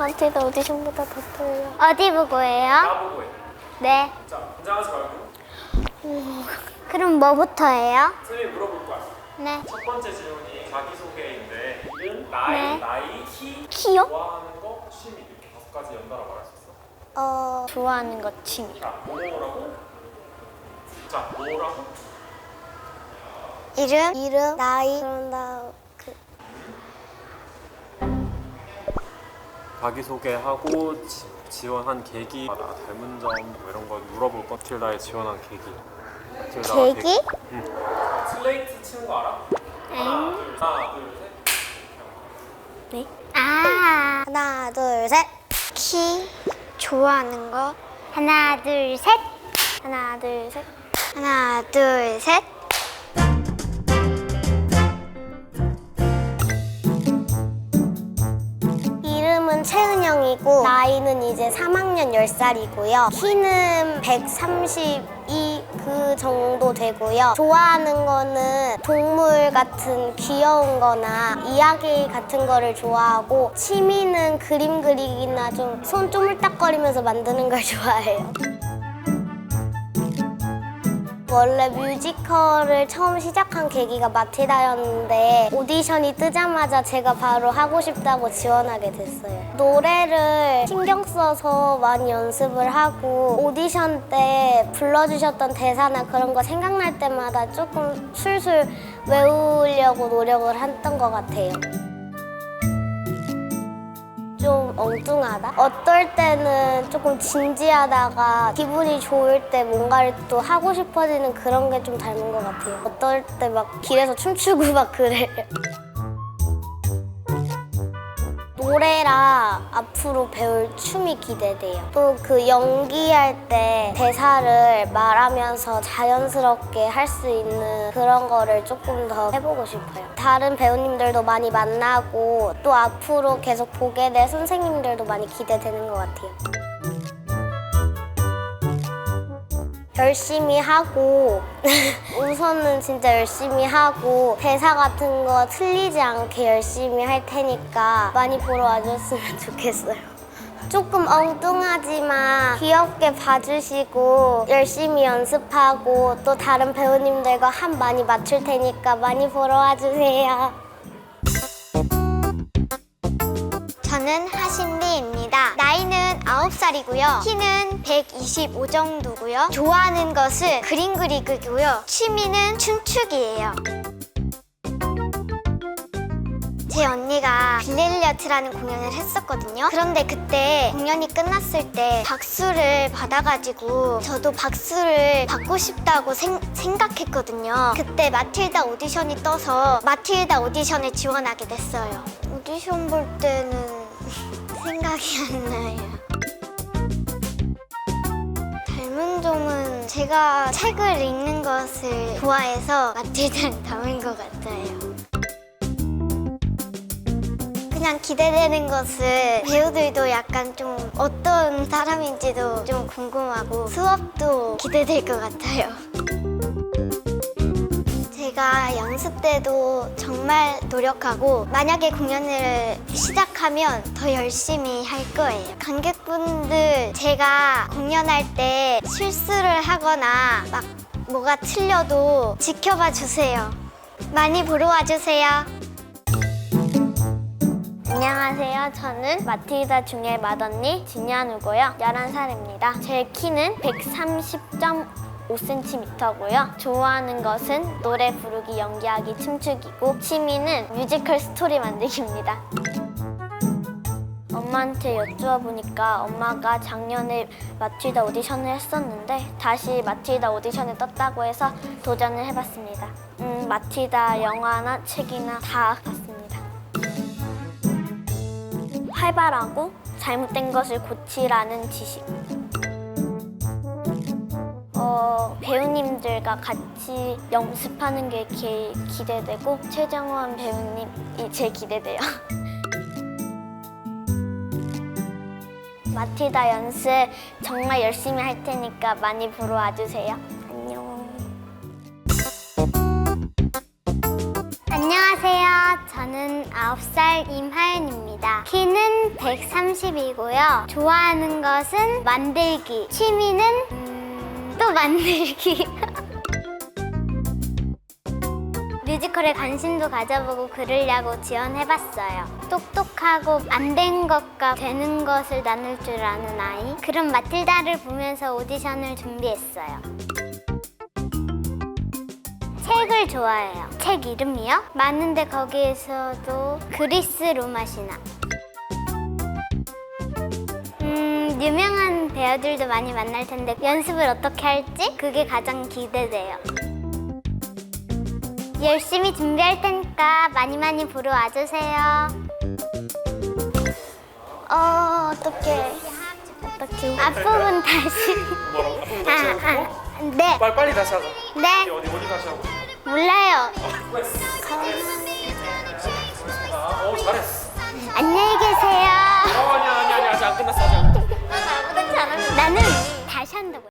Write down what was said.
마틸다 오디션보다 더 떨려. 어디 보고 해요? 나 보고 해. 네. 자, 긴장하지 말고 그럼 뭐부터 해요? 선생님이 물어볼 거야. 네. 첫 번째 질문이 자기소개인데 이름, 나이, 네. 나이, 키, 키요? 좋아하는 거, 취미 이렇게 다섯 가지 연달아 말할 수 있어. 어 좋아하는 것 취미. 자, 뭐라고? 자, 뭐라고? 이름? 이름? 나이? 그런 다음 자기소개하고 지, 지원한 계기, 나 닮은 점 뭐 이런 거 물어볼 거. 틸다에 지원한 계기. 틸다가 계기? 응. 슬레이트 치는 거 알아? 하나, 둘, 하나, 둘, 셋. 네. 아 하나 둘 셋. 키 좋아하는 거 하나 둘 셋. 하나 둘 셋. 하나 둘 셋. 나이는 이제 3학년 10살이고요. 키는 132 그 정도 되고요. 좋아하는 거는 동물 같은 귀여운 거나 이야기 같은 거를 좋아하고 취미는 그림 그리기나 좀 손 쪼물딱거리면서 만드는 걸 좋아해요. 원래 뮤지컬을 처음 시작한 계기가 마틸다였는데 오디션이 뜨자마자 제가 바로 하고 싶다고 지원하게 됐어요. 노래를 신경 써서 많이 연습을 하고 오디션 때 불러주셨던 대사나 그런 거 생각날 때마다 조금 술술 외우려고 노력을 했던 것 같아요. 좀 엉뚱하다. 어떨 때는 조금 진지하다가 기분이 좋을 때 뭔가를 또 하고 싶어지는 그런 게 좀 닮은 것 같아요. 어떨 때 막 길에서 춤추고 막 그래요. 노래랑 앞으로 배울 춤이 기대돼요. 또 그 연기할 때 대사를 말하면서 자연스럽게 할 수 있는 그런 거를 조금 더 해보고 싶어요. 다른 배우님들도 많이 만나고 또 앞으로 계속 보게 될 선생님들도 많이 기대되는 것 같아요. 열심히 하고 우선은 진짜 열심히 하고 대사 같은 거 틀리지 않게 열심히 할 테니까 많이 보러 와줬으면 좋겠어요. 조금 엉뚱하지만 귀엽게 봐주시고 열심히 연습하고 또 다른 배우님들과 한 많이 맞출 테니까 많이 보러 와주세요. 저는 하신리입니다. 나이는 9살이고요. 키는 125 정도고요. 좋아하는 것은 그림 그리기고요. 취미는 춤추기예요. 제 언니가 빌레리어트라는 공연을 했었거든요. 그런데 그때 공연이 끝났을 때 박수를 받아가지고 저도 박수를 받고 싶다고 생, 생각했거든요. 그때 마틸다 오디션이 떠서 마틸다 오디션에 지원하게 됐어요. 오디션 볼 때는 생각이 안 나요. 제가 책을 읽는 것을 좋아해서 마틸다를 닮은 것 같아요. 그냥 기대되는 것은 배우들도 약간 좀 어떤 사람인지도 좀 궁금하고 수업도 기대될 것 같아요. 제가 연습 때도 정말 노력하고 만약에 공연을 시작하면 더 열심히 할 거예요. 관객분들 제가 공연할 때 실수를 하거나 막 뭐가 틀려도 지켜봐 주세요. 많이 보러 와주세요. 안녕하세요. 저는 마틸다 중의 맏언니 진현우고요. 11살입니다. 제 키는 130.5cm고요. 좋아하는 것은 노래 부르기, 연기하기, 춤추기고 취미는 뮤지컬 스토리 만들기입니다. 엄마한테 여쭈어보니까 엄마가 작년에 마틸다 오디션을 했었는데 다시 마틸다 오디션에 떴다고 해서 도전을 해봤습니다. 음, 마틸다 영화나 책이나 다 봤습니다. 활발하고 잘못된 것을 고치라는 지식. 어, 배우님들과 같이 연습하는 게 기, 기대되고 최정원 배우님이 제일 기대돼요. 마틸다 연습 정말 열심히 할 테니까 많이 보러 와주세요. 안녕. 안녕하세요. 저는 29살 임하연입니다. 키는 130이고요. 좋아하는 것은 만들기. 취미는 음, 또 만들기. 뮤지컬에 관심도 가져보고 그러려고 지원해봤어요. 똑똑하고 안 된 것과 되는 것을 나눌 줄 아는 아이. 그런 마틸다를 보면서 오디션을 준비했어요. 책을 좋아해요. 책 이름이요? 많은데 거기에서도 그리스 로마 신화. 음, 유명한 배우들도 많이 만날 텐데 연습을 어떻게 할지 그게 가장 기대돼요. 열심히 준비할 테니까 많이 많이 보러 와주세요. 어, 어떡해. 어떡해. 앞부분 다시. 뭐라고? 아, 다시 하고 아, 네. 빨리 빨리 다시 하자 네. 어디 어디 다시 하고 몰라요. 아,